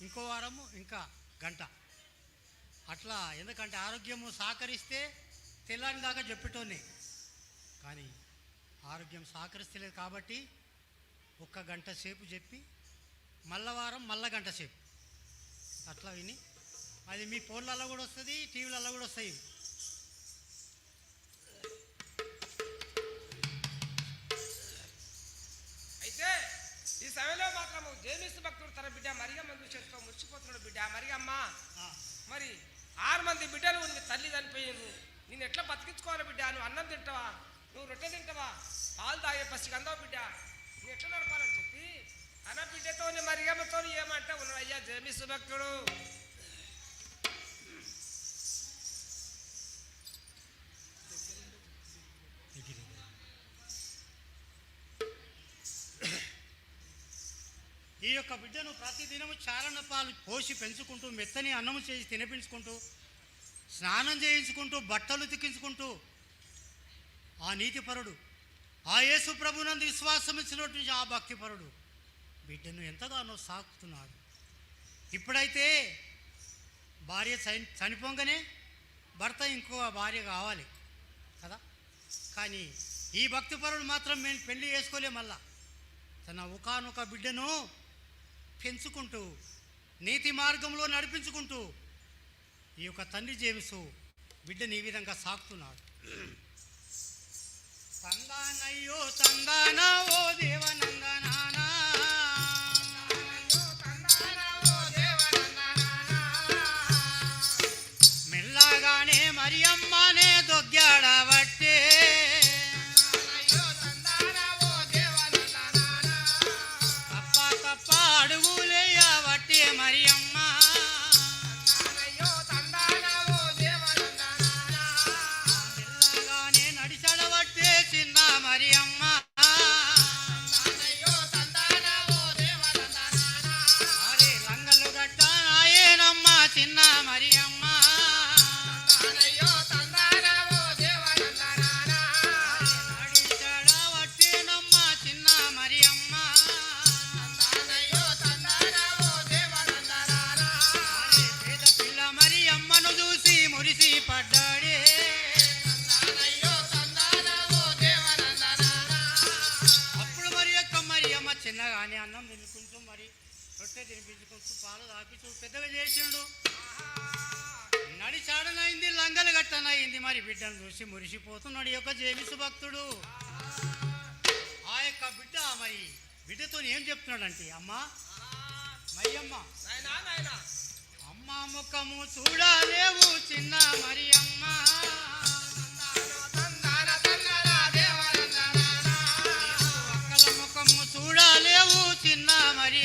ఇంకో వారము ఇంకా గంట. అట్లా ఎందుకంటే ఆరోగ్యము సహకరిస్తే తెల్లారి దాకా చెప్పేటోనే కానీ ఆరోగ్యం సహకరిస్తలేదు కాబట్టి ఒక్క గంట సేపు చెప్పి మళ్ళా వారం మళ్ళా గంట సేపు. అట్లా విని అది మీ ఫోన్లలో కూడా వస్తుంది టీవీలలో కూడా వస్తాయి. జేమిస్ భక్తుడు తన బిడ్డ మరియమ్మ చూసేస్తూ మురిసిపోతున్నాడు బిడ్డ. మరియమ్మ మరి ఆరు మంది బిడ్డలు ఉంది తల్లి చనిపోయింది. నేను ఎట్లా బతికించుకోవాలి బిడ్డ? నువ్వు అన్నం తింటావా? నువ్వు రొట్టె తింటావా? పాలు తాగే పసికి అందావు బిడ్డ. నువ్వు ఎట్లా నడపాలని చెప్పి? తన బిడ్డతో మరియమ్మతో ఏమంటే ఉన్నాడు? అయ్యా జేమిస్ భక్తుడు. ఈ యొక్క బిడ్డను ప్రతిదినము చారణ పాలు పోసి పెంచుకుంటూ మెత్తని అన్నము చేసి తినిపించుకుంటూ స్నానం చేయించుకుంటూ బట్టలు తిక్కించుకుంటూ ఆ నీతిపరుడు ఆ యేసు ప్రభునందు విశ్వాసం ఇచ్చినటువంటి ఆ భక్తిపరుడు బిడ్డను ఎంతగానో సాకుతున్నాడు. ఇప్పుడైతే భార్య చనిపోగానే భర్త ఇంకో భార్య కావాలి కదా? కానీ ఈ భక్తిపరుడు మాత్రం మేము పెళ్ళి చేసుకోలే మళ్ళా. తన ఒకనొక బిడ్డను పెంచుకుంటూ నీతి మార్గంలో నడిపించుకుంటూ ఈ యొక్క తండ్రి జేమ్సు బిడ్డని ఈ విధంగా సాకుతున్నాడు. తందానయ్యో తందానా ఓ దేవనందనానా చూసి మురిసిపోతున్నాడు యొక్క జేమిసు భక్తుడు. ఆ యొక్క బిడ్డ మరి బిడ్డతో ఏం చెప్తున్నాడంటే అమ్మా మరి అమ్మ ముఖము చూడలేవు చిన్న మరి అమ్మ ముఖము చూడలేవు చిన్న మరి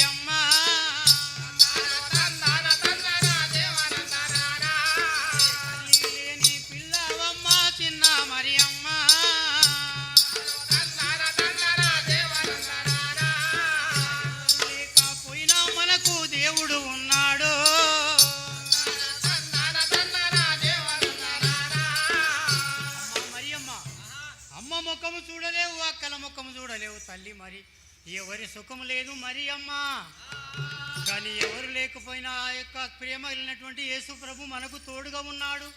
ప్రేమ వెళ్ళినటువంటి యేసు ప్రభు మనకు తోడుగా ఉన్నాడు.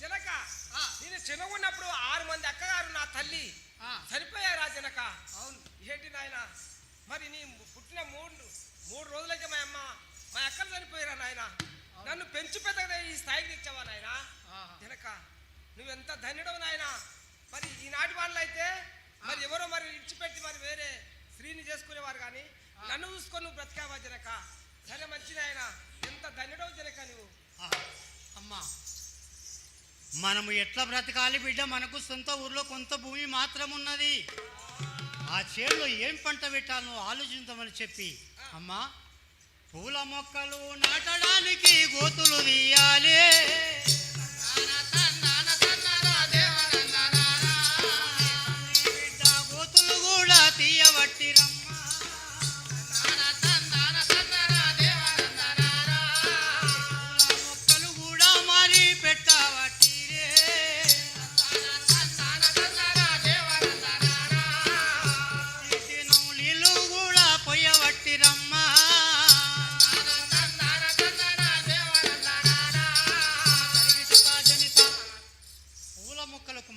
జనక నేను చిన్నగున్నప్పుడు ఆరు మంది అక్కగారు నా తల్లి. ఆ, చనిపోయారా జనక? అవును. ఏంటి నాయన? మరి నీ పుట్టిన మూడు మూడు రోజులకే మా అమ్మ మా అక్కలు చనిపోయారా నాయన? నన్ను పెంచి పెద్దగా ఈ స్థాయికి తెచ్చావా నాయన. జనక నువ్వెంత ధన్యుడవు నాయన? మరి ఈనాటి వాళ్ళు అయితే మరి ఎవరో మరి ఇచ్చిపెట్టి మరి వేరే స్త్రీని చేసుకునేవారు కానీ నన్ను చూసుకొని నువ్వు బ్రతికావా జనక? సరే మంచిది ఆయన. ఎంత ధన్యుడవు జనక నువ్వు. అమ్మా. మనము ఎట్లా బ్రతకాలి బిడ్డ? మనకు సొంత ఊర్లో కొంత భూమి మాత్రం ఉన్నది ఆ చేనులో ఏం పంట పెట్టాలో ఆలోచించమని చెప్పి అమ్మా పూల మొక్కలు నాటడానికి గోతులు తీయాలి.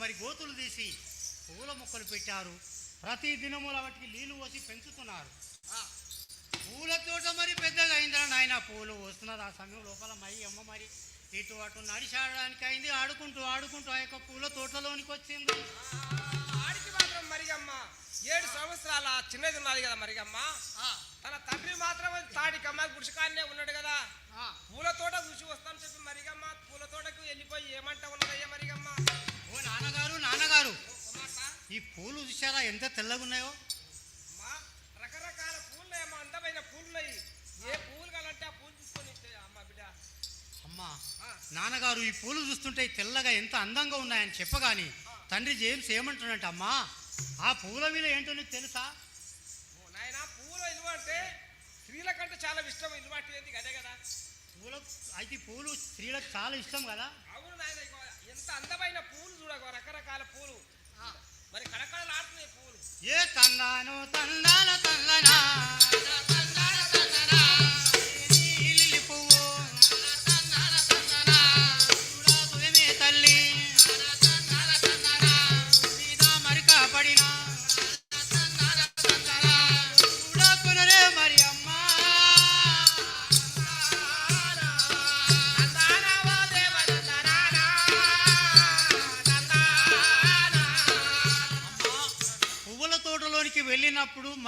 మరి గోతులు తీసి పూల మొక్కలు పెట్టారు. ప్రతి దినముల వాటికి నీళ్ళు పోసి పెంచుతున్నారు. పూల తోట మరి పెద్దగా అయిందిరా నాయన. పూలు వస్తున్నది ఆ సమయం లోపల మరి అమ్మ మరి ఇటు అటు నడిచాడడానికి అయింది. ఆడుకుంటూ ఆడుకుంటూ ఆ యొక్క పూల తోటలోనికి వచ్చింది. ఆడికి మాత్రం మరిగమ్మ. ఏడు సంవత్సరాల చిన్నది ఉన్నది కదా మరిగమ్మ. తన తండ్రి మాత్రం తాడి కమ్మ గుడిసకాన్నే ఉన్నాడు కదా. పూల తోట చూసి వస్తాను చెప్పి మరిగమ్మ. పూల తోటకు వెళ్ళిపోయి ఏమంటా ఉన్నదయ్యా మరిగమ్మ? ఈ పూలు చూసారా ఎంత తెల్లగున్నాయో. అమ్మా రకరకాల పూలు అమ్మ. అందమైన పూలున్నాయి. ఏ పూలు కావాలంటే ఆ పూలు తీసుకొని ఇచ్చే అమ్మ బిడ్డ. అమ్మా నాన్నగారు ఈ పూలు చూస్తుంటే తెల్లగా ఎంత అందంగా ఉన్నాయని చెప్పగాని తండ్రి జేమ్స్ ఏమంటున్నాడంటే అమ్మా ఆ పూల మీద ఏంటో నీకు తెలుసా నాయనా పూలు ఇల్లు అంటే స్త్రీల కంటే చాలా ఇష్టం. అంటే ఏంది? అదే కదా. పూల అయితే పూలు స్త్రీలకు చాలా ఇష్టం కదా. అవును నాయన ఎంత అందమైన పూలు చూడగో రకరకాల పూలు. మరి కడకడలాడుతున్నాయి పూలు. ఏ తందాను తందాన తందనా?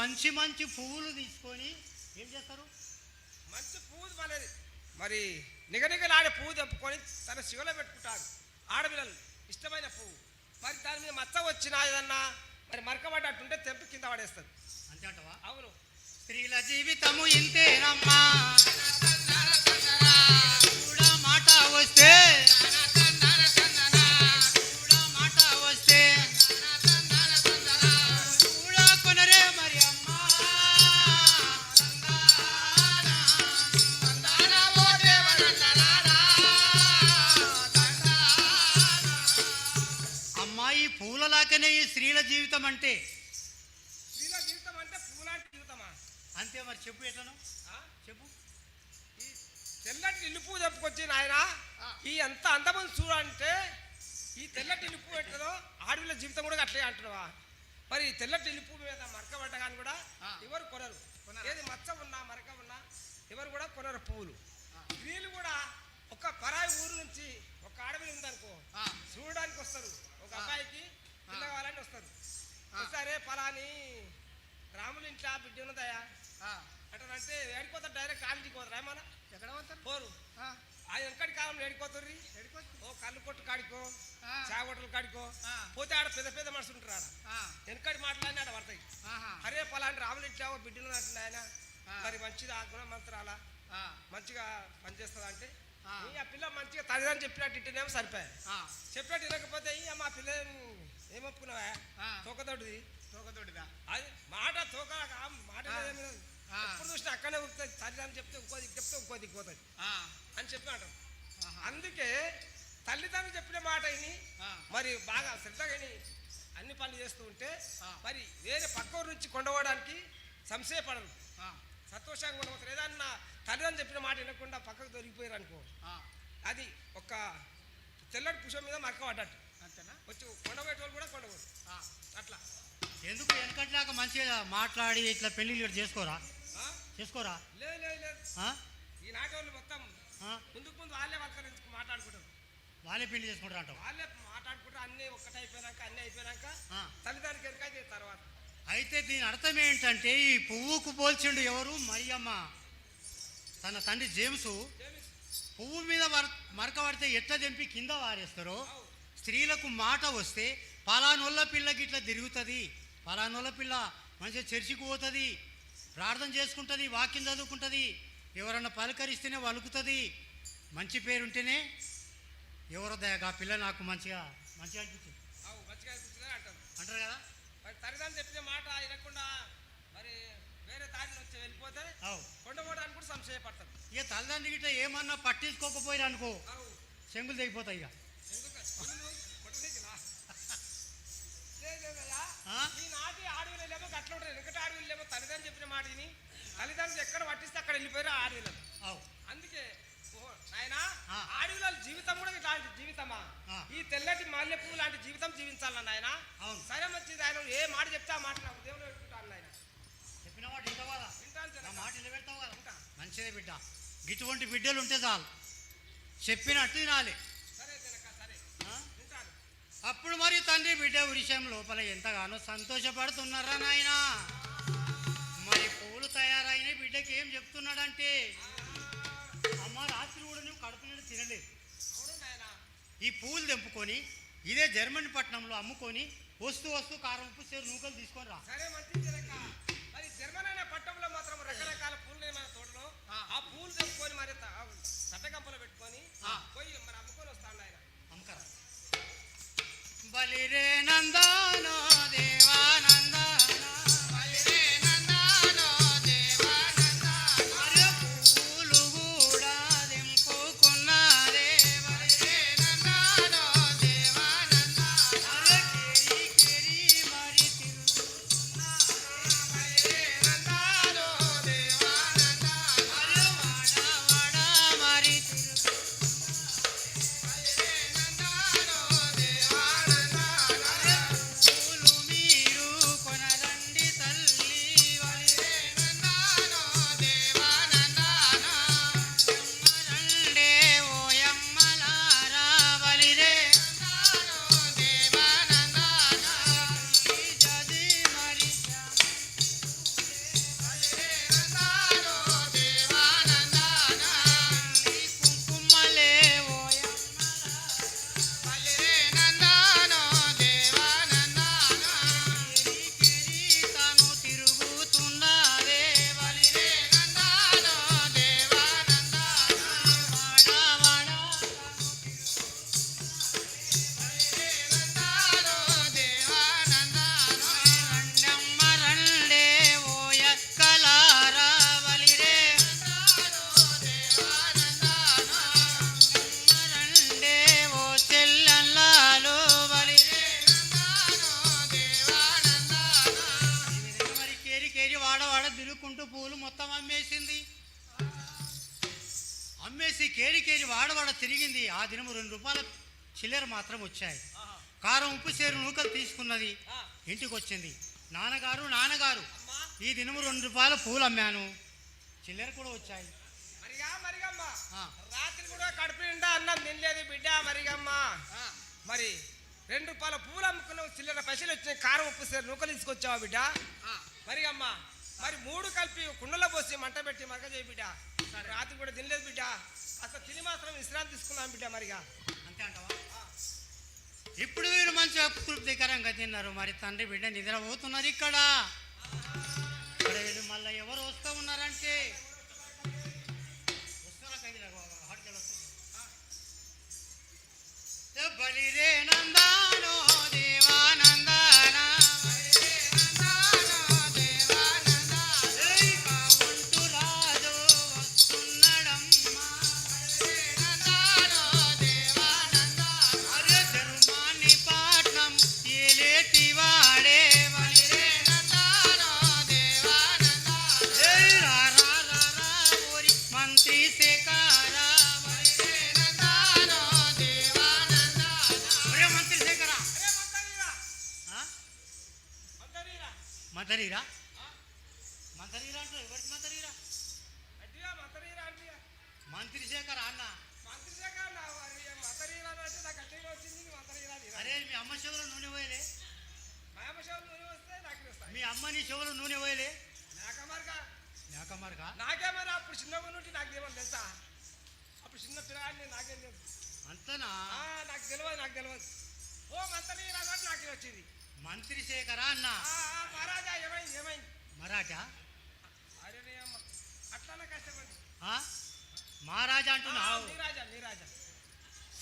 మంచి మంచి పువ్వులు తీసుకొని ఏం చేస్తారు? మంచి పూజ మనది మరి నిగనిగలాడే పువ్వు తెంపుకొని తన శివలో పెట్టుకుంటారు ఆడపిల్లలు. ఇష్టమైన పువ్వు. మరి దాని మీద మచ్చ వచ్చినా ఏదన్నా మరి మరకబడ్డట్టుంటే తెంపి కింద పడేస్తుంది అంతే అంటవా? అవును. స్త్రీల జీవితము ఇంతేనమ్మా. జీవితం అంటే స్త్రీల జీవితం అంటే పువ్వులాంటి జీవితమా? అంతే మరి చెప్పు ఎట్లను. ఆ? చెప్పు. ఈ తెల్లటి ఇల్లు పువ్వు తెప్పుకొచ్చి నాయన ఈ ఎంత అందమని చూడంటే ఈ తెల్లటి పువ్వు ఎట్లదో ఆడపిల్ల జీవితం కూడా అట్లే అంటున్నావా? మరి ఈ తెల్లటి పువ్వు మీద మరకబడ్డ కానీ కూడా. ఎవరు కొనరు. ఏది మచ్చ ఉన్నా మరక ఉన్నా ఎవరు కూడా కొనరు పువ్వులు స్త్రీలు కూడా ఒక పరాయి ఊరు నుంచి ఒక ఆడపిల్ల ఉందనుకో. చూడడానికి వస్తారు. ఒక. అబ్బాయికి పిల్ల కావాలని వస్తారు. సరే పలాని? రాములు ఇంట్లో బిడ్డ ఉన్నదయా? అంటే ఏడిపోతారు డైరెక్ట్ కాలింటికి పోతారు? ఏమన్నా? ఎక్కడ పోతారు? పోరు. ఆ. వెనకటి కాలం ఏడిపోతుర్రి? ఓ కళ్ళు కొట్టు కాడికో హోటల్ కాడికో. పోతే ఆడ పెద్ద పెద్ద మనుషులు ఉంటారు ఆడ. వెనకటి మాటలన్నీ ఆడ పడతాయి. అరే పలాంటి రాములు ఇచ్చావో బిడ్డలు అంటుంది ఆయన. మరి మంచిది ఆ గుణ మంత్రాల. మంచిగా పనిచేస్తుంది అంటే? ఆ. పిల్ల మంచిగా తల్లిదండ్రులు చెప్పినట్టు ఇంటేనేమో సరిపోయాయి చెప్పినట్టు వినకపోతే ఈ మా పిల్ల ఏమొప్పుకున్నావా. తోకతోటిది? తోకతోటిదా? అది మాట తోక మాట. ఎప్పుడు చూసినా అక్కడే ఉంటుంది. తల్లిదండ్రులు చెప్తే ఇంకో దిక్కు చెప్తే ఇంకో దిక్కు పోతుంది. అని చెప్పి అంటాం అందుకే తల్లిదండ్రులు చెప్పిన మాట విని మరి బాగా శ్రద్ధగా విని అన్ని పనులు చేస్తూ ఉంటే. మరి వేరే పక్క ఊరు నుంచి కొండపోవడానికి సంశయపడరు సంతోషంగా ఉండవచ్చు ఏదన్నా తల్లిదండ్రులు చెప్పిన మాట వినకుండా పక్కకు దొరికిపోయారు అనుకో అది ఒక తెల్లటి పుష్పం మీద మరక పడ్డట్టు అంతేనా? వచ్చి కొండపోయేటోళ్ళు కూడా కొండపోరు అట్లా. ఎందుకు వెనకట్లాగా మంచిగా మాట్లాడి ఇట్లా పెళ్ళిళ్ళు చేసుకోరా? చేసుకోరా? లేదు లేదు లేదు? ఈ నాటి వాళ్ళు మొత్తం? ముందుకు ముందు వాళ్ళే వాళ్ళ మాట్లాడుకుంటారు. వాళ్ళే పెళ్ళి చేసుకుంటారు అంటావు? వాళ్ళే మాట్లాడుకుంటారు. అన్నీ ఒక్కటి అయిపోయినాక అన్నీ అయిపోయినాక ఆ. తల్లిదండ్రులకి ఎరకైతే తర్వాత. అయితే దీని అర్థం ఏంటంటే ఈ పువ్వుకు పోల్చిండు ఎవరు? మరియమ్మ. తన తండ్రి జేమ్సు. పువ్వు మీద మరక పడితే ఎట్లా తెంపి కింద వారేస్తారో. స్త్రీలకు మాట వస్తే పలానొల్ల పిల్లకి ఇట్లా తిరుగుతుంది పలానొల్ల పిల్ల మంచిగా చర్చికి పోతుంది ప్రార్థన చేసుకుంటుంది వాక్యం చదువుకుంటుంది ఎవరన్నా పలకరిస్తేనే వలుకుతుంది. మంచి పేరు ఉంటేనే ఎవరో దయగా పిల్ల నాకు మంచిగా మంచిగా అనిపించింది అనిపిస్తుందని అంటారు. కదా? మరి తల్లిదండ్రులు చెప్పిన మాట వినకుండా మరి వేరే దారిని వచ్చి వెళ్ళిపోతే కొండపోవడానికి కూడా సంశయపడతారు. ఇక తల్లిదండ్రి గిట్ట ఏమన్నా పట్టించుకోకపోయారు అనుకో చెంగులు తెగిపోతాయి ఇక. ఈ నాటి ఆడవిలేమో గట్ల ఉంటారు. ఎందుకంటే ఆడవిలేమో తల్లిదండ్రులు చెప్పిన మాట విని తల్లిదండ్రులు ఎక్కడ పట్టిస్తే అక్కడ వెళ్ళిపోయారు ఆడవిలో అందుకే ఆయన ఆడవిలో జీవితం కూడా ఇట్లాంటి జీవితమా? ఈ తెల్లటి మల్లె పువ్వు లాంటి జీవితం జీవించాలన్న ఆయన సరే మంచిది ఆయన ఏ మాట చెప్తా మాట నాకు దేవుడు పెట్టుకుంటాను ఆయన చెప్పిన మాట ఇంత కదా? వింటాను మాట నిలబెడతావు కదా? మంచిదే బిడ్డ. ఇటువంటి బిడ్డలు ఉంటే చాలు. చెప్పినట్టు తినాలి అప్పుడు మరి తండ్రి బిడ్డ విషయం లోపల ఎంతగానో సంతోషపడుతున్నారా నాయన? మరి పువ్వులు తయారైన బిడ్డకి ఏం చెప్తున్నాడంటే అమ్మ రాత్రి కూడా నువ్వు కడుపు నిండా తినలేదు ఈ పువ్వులు తెంపుకొని ఇదే జర్మనీ పట్టణంలో అమ్ముకొని వస్తూ వస్తూ కారం ఉప్పు సేరు నూకలు తీసుకొని రా. సరే మరి జర్మన్ అనే పట్టణంలో మాత్రం రకరకాల పూలు మన తోటలో. ఆ. పూలు తెంపుకొని మరి పెట్టుకొని పోయి మరి అమ్ముకొని వస్తాను ఆయన అమ్మకరా బలిరే నందానో దేవానందానా ఆ, ఇంటికి వచ్చింది నాన్నగారు నాన్నగారు ఈ దినము రెండు రూపాయల పూలు అమ్మాను. చిల్లర కూడా వచ్చాయి. మరిగా మరిగమ్మ. ఆ. రాత్రి కూడా కడుపు నిండా అన్నం తినలేదు బిడ్డ మరిగమ్మ. మరి రెండు రూపాయల పూలు అమ్ముకున్నావు చిల్లర పైసలు వచ్చినాయి కారం ఉప్పు సేరు నూకలు తీసుకొచ్చావా బిడ్డ? మరిగమ్మ మరి మూడు కలిపి కుండలో పోసి మంట పెట్టి మరక చేయి బిడ్డ. రాత్రి కూడా తినలేదు బిడ్డ. అసలు తిని మాత్రం విశ్రాంతి తీసుకున్నాం బిడ్డ మరిగా. అంతే అంటావా? ఇప్పుడు వీరు మంచిగా తృప్తికరంగా తిన్నారు. మరి తండ్రి బిడ్డ నిద్రపోతున్నారు ఇక్కడ. ఇక్కడ వీళ్ళు మళ్ళీ ఎవరు వస్తూ ఉన్నారంటే? బలిరేనా கதறிடா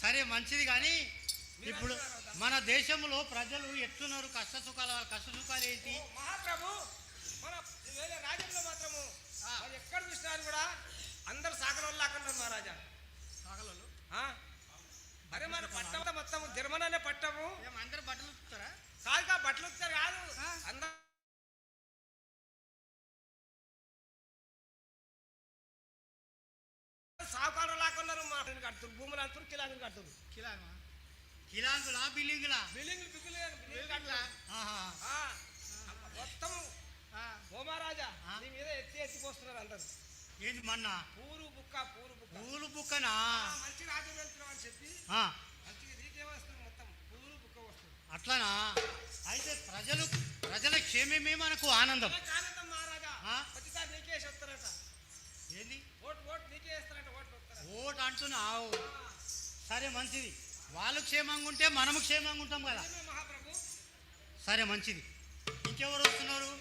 సరే మంచిది కానీ ఇప్పుడు మన దేశంలో ప్రజలు ఎట్లున్నారు కష్ట సుఖాల కష్ట సుఖాలు ఏంటి? మహాప్రభు మన వేరే రాజ్యంలో మాత్రము ఎక్కడ చూసినా కూడా అందరు సాగర వాళ్ళు లాక్కున్నారు మహారాజా. ఆ? అరే మన పట్టం మొత్తం జర్మన్ అనే పట్టము అందరు బట్టలు? కాదుగా బట్టలు కాదు. అందరు కిలాంగులా బిల్లింగులా? కడుతున్నారు. ఆహా. ఆ, మొత్తం ఆ? నీ మీద ఎత్తి ఎత్తి పోస్తున్నారు అందరు. ఏంది మన్న? పూరు బుక్క పూరు బుక్క. పూలు బుక్కనా? మంచి రాజ్యం వెళ్తున్నావు అని చెప్పి మంచిగా నీకే వస్తుంది మొత్తం? పూరు బుక్క వస్తుంది. అట్లనా? అయితే ప్రజలు ప్రజల క్షేమమే మనకు ఆనందం. కానందం మహారాజా? ప్రతిసారి నీకే వస్తారట ఏంది? ఓటు ఓటు నీకే వేస్తారంట వస్తారట. ఓటు అంటున్నావు. సరే మంచిది. వాళ్ళు క్షేమంగా ఉంటే మనము క్షేమంగా ఉంటాం కదా. సరే మంచిది. ఇంకెవరు వస్తున్నారు?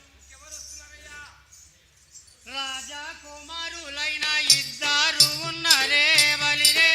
రాజా కుమారులైన ఇద్దరు ఉన్నరే బలిరే.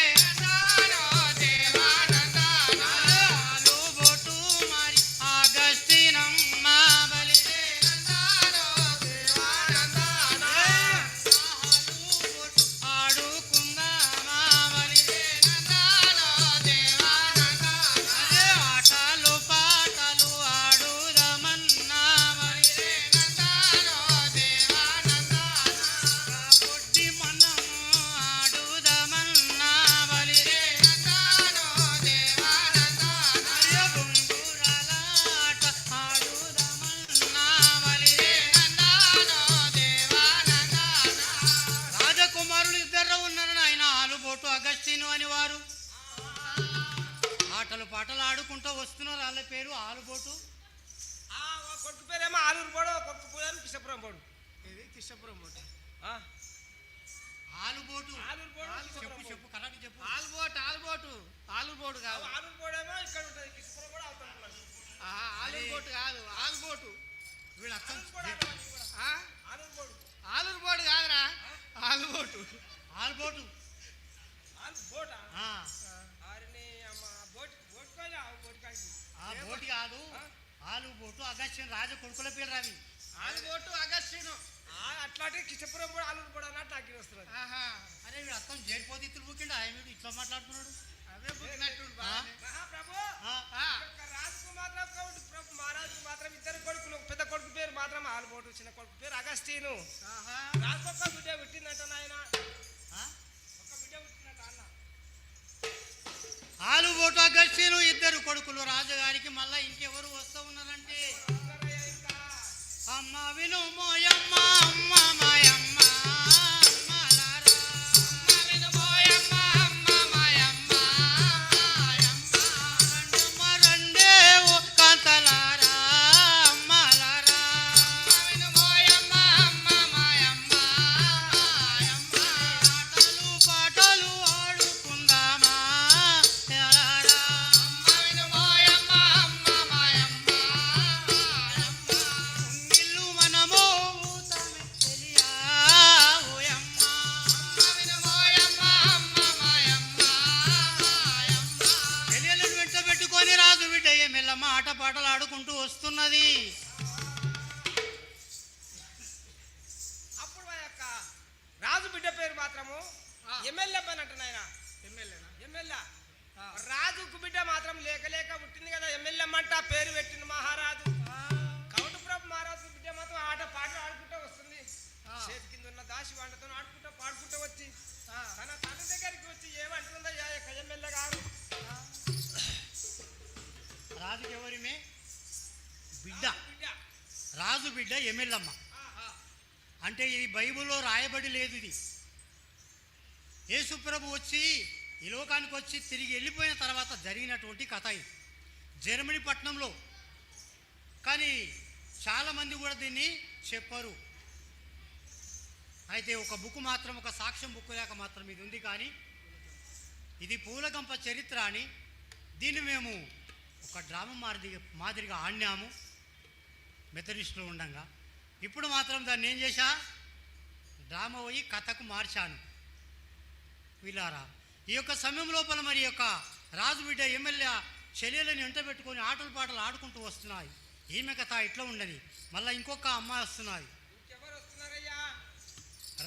ఆలుబోటు అగస్టిన్ రాజ కొడుకుల పేరు రవి. ఆలుబోటు అగస్టిను అట్లాంటి కిషపురం కూడా ఆలూరు పోడు అన్నట్టు వస్తున్నది ఆహా. అరే వీడు అర్థం చేరిపోతే ఊకిండు ఆయన ఇట్లా మాట్లాడుతున్నాడు. అవే పుట్టినట్టు బాగానే. మహాప్రభు ఆ, ఆ, ఈ యొక్క రాజుకు మాత్రం కౌంటు. ప్రభు మహారాజుకు మాత్రం ఇద్దరు కొడుకులు పెద్ద కొడుకు పేరు మాత్రం ఆలుబోటు చిన్న కొడుకు పేరు అగస్టీను. రాజు ఒక్క బిడ్డ పుట్టిందంట నాయన. ఆలుబోట అగస్టిను ఇద్దరు కొడుకులు రాజుగారికి మళ్ళా ఇంకెవరు వస్తూ ఉన్నారంటే? అమ్మ విను మోయమ్మ అమ్మ మాయ రాజు బిడ్డ ఎమ్మెల్యమ్మ అంటే ఇది బైబిల్లో రాయబడి లేదు ఇది. యేసుప్రభు వచ్చి ఈ లోకానికి వచ్చి తిరిగి వెళ్ళిపోయిన తర్వాత జరిగినటువంటి కథ ఇది. జర్మనీ పట్టణంలో. కానీ చాలామంది కూడా దీన్ని చెప్పరు. అయితే ఒక బుక్ మాత్రం ఒక సాక్ష్యం బుక్ లేక మాత్రం ఇది ఉంది కానీ ఇది పూలగంప చరిత్ర అని దీన్ని మేము ఒక డ్రామా మాదిరి మాదిరిగా ఆడినాము. మెథడిస్ట్లో ఉండగా. ఇప్పుడు మాత్రం దాన్ని ఏం చేశా? డ్రామా పోయి కథకు మార్చాను. వీళ్ళారా? ఈ యొక్క సమయం లోపల మరి యొక్క రాజు బిడ్డ ఎమ్మెల్యే చెల్లెలని వెంట పెట్టుకొని ఆటలు పాటలు ఆడుకుంటూ వస్తున్నాయి. ఈమె కథ ఇట్లా ఉండని మళ్ళీ ఇంకొక అమ్మాయి వస్తున్నారయ్యా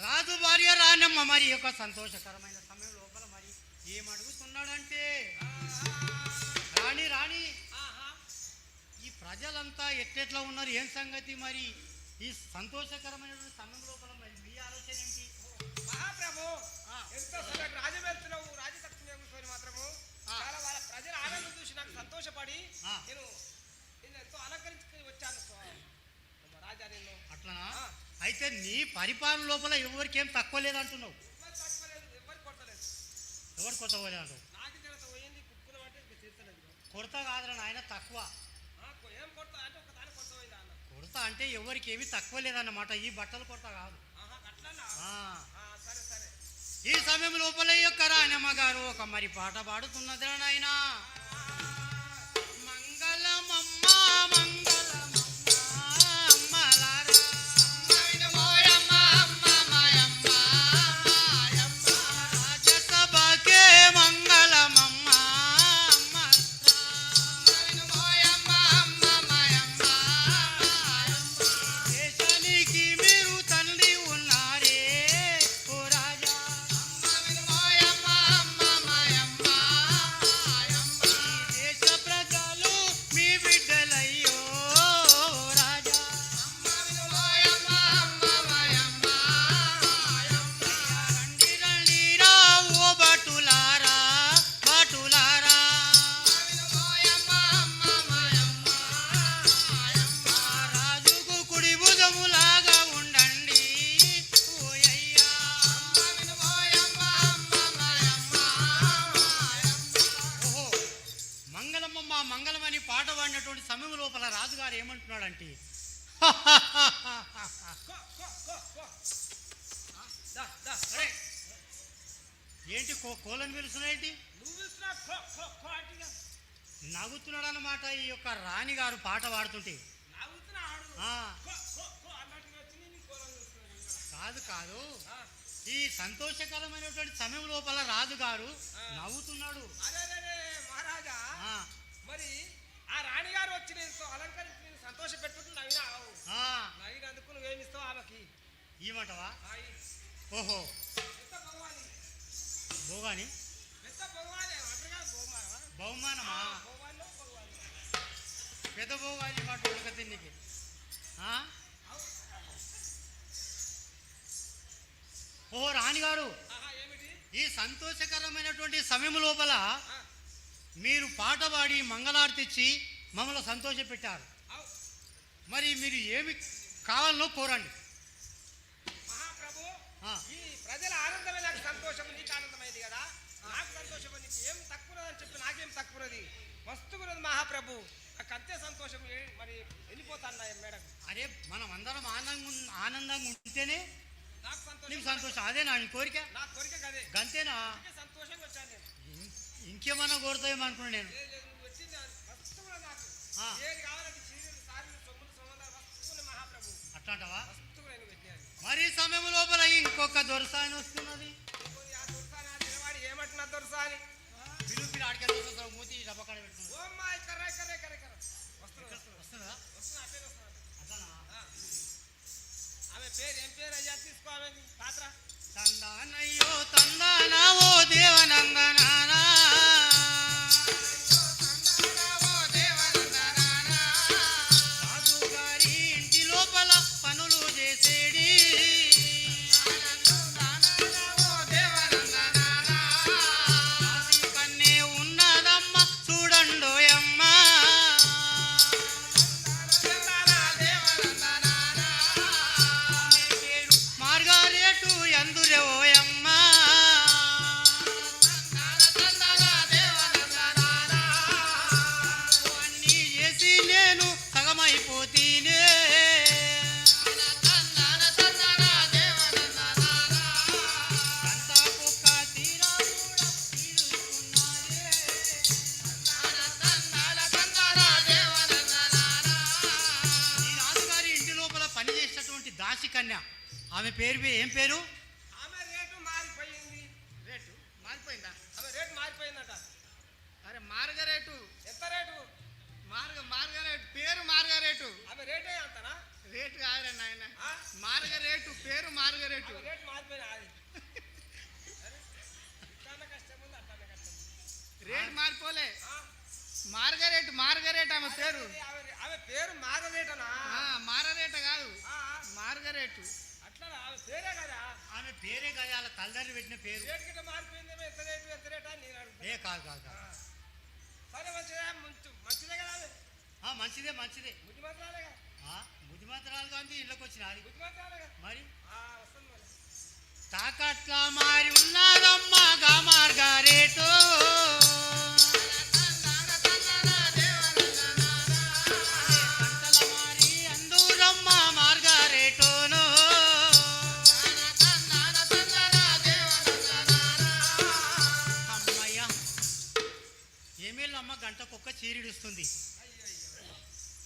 రాజు భార్య రానమ్మ మరి యొక్క సంతోషకరమైన సమయం లోపల మరి ఏం అడుగుతున్నాడంటే? రాణి రాణి. ప్రజలంతా ఎట్టెట్లా ఉన్నారు? ఏం సంగతి మరి? ఈ సంతోషకరమైన సమయం లోపల మరి మీ ఆలోచన ఏంటి? మహాప్రభు. ఎంతో సమయం రాజు వెళ్తున్నావు. కూర్చొని మాత్రము. చాలా వాళ్ళ ప్రజల ఆనందం చూసి నాకు సంతోషపడి. నేను నేను ఎంతో అలంకరించి వచ్చాను రాజా నిన్ను. అట్లనా. అయితే నీ పరిపాలన లోపల ఎవరికేం తక్కువ లేదంటున్నావు? ఎవరు కొత్త పోలే అంటావు నాకు జరత పోయింది కుక్కున అంటే ఇంకా తీర్చలేదు కొరత కాదురా నాయన తక్కువ నాకు ఏం కొడతా అంటే ఒక దాని కొత్త పోయింది అన్న కొరత అంటే ఎవరికి ఏమీ తక్కువ లేదన్నమాట. ఈ బట్టలు కొరత కాదు. ఈ సమయం లోపల యొక్క రాణమ్మ గారు ఒక మరి పాట పాడుతున్నదిరా నాయన అన్నమాట ఈ యొక్క రాణి గారు పాట పాడుతుంటే కాదు కాదు. ఈ సంతోషకరమైనటువంటి సమయం లోపల రాజుగారు ఆ. నవ్వుతున్నాడు. మహారాజా. మరి ఆ రాణిగారు వచ్చి నేను అలంకరించి నేను సంతోష పెట్టుకుంటూ నవ్వినావు. ఆ, నవ్వినందుకు నువ్వేమిస్తావు ఆమెకి? ఇవ్వమంటావా ఆయి. ఓహో. భోగాని బహుమానమా? మాట ఉడక తిన్నికి. ఆ? ఓహో రాణిగారు ఈ సంతోషకరమైనటువంటి సమయం లోపల మీరు పాట పాడి మంగళారతి ఇచ్చి మమ్మల్ని సంతోషపెట్టారు. మరి మీరు ఏమి కావాలనో కోరండి. మహాప్రభు. ఈ ప్రజల ఆనందమే నాకు సంతోషం నీకు ఆనందమైంది కదా? నాకు సంతోషం నీకు ఏం తక్కువదని చెప్పి నాకేం తక్కువది మస్తుకున్నది మహాప్రభు. నాకు అంతే సంతోషం. మరి వెళ్ళిపోతాను మేడం. అరే మనం అందరం ఆనందంగా ఉన్- ఆనందంగా ఉంటేనే నాకు సంతోషం. నీకు సంతోషం. అదే నా కోరిక. నా కోరిక కదే గంతేనా? అందుకే సంతోషంగా వచ్చాను నేను. ఇంకేమన్నా కోరుతాయేమో అనుకున్నా నేను. అట్లాంటవా? మరి సమయం లోపల ఇంకొక దొరసాని వస్తున్నది. ఏమంటున్నా దొరసాని? పిలుపు ఆడికెళ్ళి మూతి డబ్బకాడ పేరు ఏం పేరు అయ్యా? తీసుకో పాత్ర తందానయ్యో తందానా ఓ దేవనందనా? మార్గారేటు ఆ? మార్గరేటు మార్గరేట్ ఆమె పేరు. ఆమె పేరు మారలేటనా ఆ, మారరేట కాదు. మార్గరేటు. అట్లా ఆమె పేరే కదా? ఆమె పేరే కదా వాళ్ళ తల్లిదండ్రులు పెట్టిన పేరు. రేటు గిట్ట మారిపోయిందేమో ఎంత రేటు ఎంత రేటు అని నేను అడుగుతా ఏ కాదు కాదు కాదు. సరే మంచిదే మంచి మంచిదే కదా మంచిదే మంచిదే. బుద్ధి మాత్రాలే కదా. ఆ, బుద్ధి బుద్ధిమంతరాలు గాంధీ ఇళ్ళకి వస్తుంది మరి. తాకట్ల మారి ఉన్నదమ్మా గా మార్గారేటు. పంటల మారి అందూరమ్మ అమ్మయ్య ఏమేళ్ళమ్మ గంటకొక్క చీరిడుస్తుంది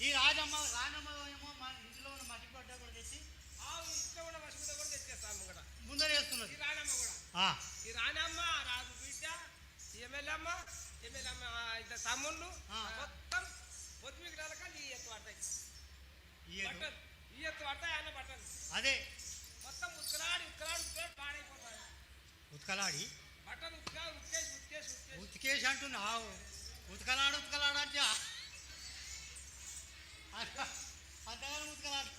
ఈ రాజమ్మ రానమ్మ ఏమో మా ఇంట్లో ఉన్న మట్టి గడ్డ కూడా తెచ్చి ఆవు ఇష్టం ఉన్న వసుకుతో కూడా తెచ్చేస్తాము కూడా ముందరేస్తున్నది ఈ రానమ్మ కూడా ఆ, ఈ రానమ్మ రాజు బిడ్డ ఎమ్మెల్యేమ్మ ఎమ్మెల్యేమ్మ ఆ. మొత్తం పొద్దు ఈ ఎత్తు పడతాయి. బట్టలు ఈ ఎత్తు పడతాయి ఆయన బట్టలు. అదే. మొత్తం ఉత్కలాడి ఉత్కలాడి ఉత్కలాడి పాడైపోతాయి. ఉతకలాడి? బట్టలు ఉత్కా ఉత్కేసి ఉత్కేసి ఉత్కేసి. ఉతికేసి అంటున్నావు ఉతకలాడు ఉతకలాడు అంటే అంతగానం ఉతకలాడు.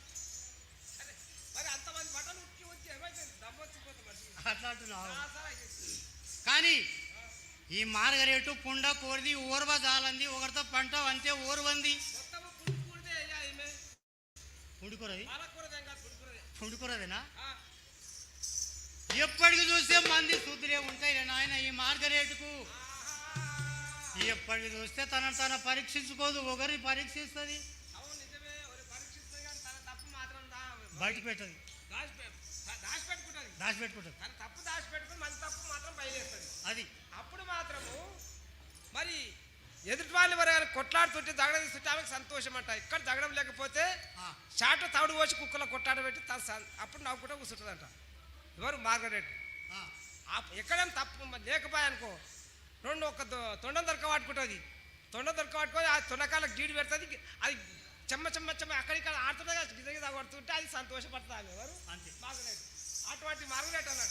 మరి అంతమంది బట్టలు ఉత్కి ఉత్కి ఏమైతే దమ్మొచ్చిపోతుంది అట్లా అంటున్నావు కానీ ఈ మార్గరేటు పుండ కోరిది ఓర్వ జాలంది ఒకరితో పంట అంతే ఓర్వంది. పుండుకూరది పుండుకూరదేనా ఎప్పటికి చూస్తే మంది శుద్ధులే ఉంటాయి నాయన ఈ మార్గరేటుకు. ఎప్పటికి చూస్తే తన తన పరీక్షించుకోదు ఒకరిని పరీక్షిస్తుంది. అవును నిజమే దాచిపెట్టుకుంటుంది. తన తప్పు దాచిపెట్టుకుని మన తప్పు మాత్రం బయలుదేస్తుంది అది. అప్పుడు మాత్రము మరి ఎదుటి వాళ్ళు మరి ఆయన కొట్లాడుతుంటే దగడ తీసుకుంటే ఆమెకు సంతోషం అంట ఇక్కడ దగడం లేకపోతే చాట తవుడు పోసి కుక్కలో కొట్లాడ పెట్టి తన అప్పుడు నవ్వుకుంటూ కూర్చుంటుందంట ఎవరు? మార్గరెట్ ఆ, ఎక్కడేం తప్పు లేకపోయా అనుకో రెండు ఒక దొ- తొండం దొరక పట్టుకుంటుంది. తొండం దొరక పట్టుకొని ఆ తొండకాలకు గీడి పెడుతుంది. అది చెమ్మ చెమ్మ చెమ్మ అక్కడిక్కడ ఆడుతుండగా గిద గిద కొడుతుంటే అది సంతోషపడుతుంది ఆమె ఎవరు? అంతే. మార్గరెట్ आठ वाटी मारून टाकणार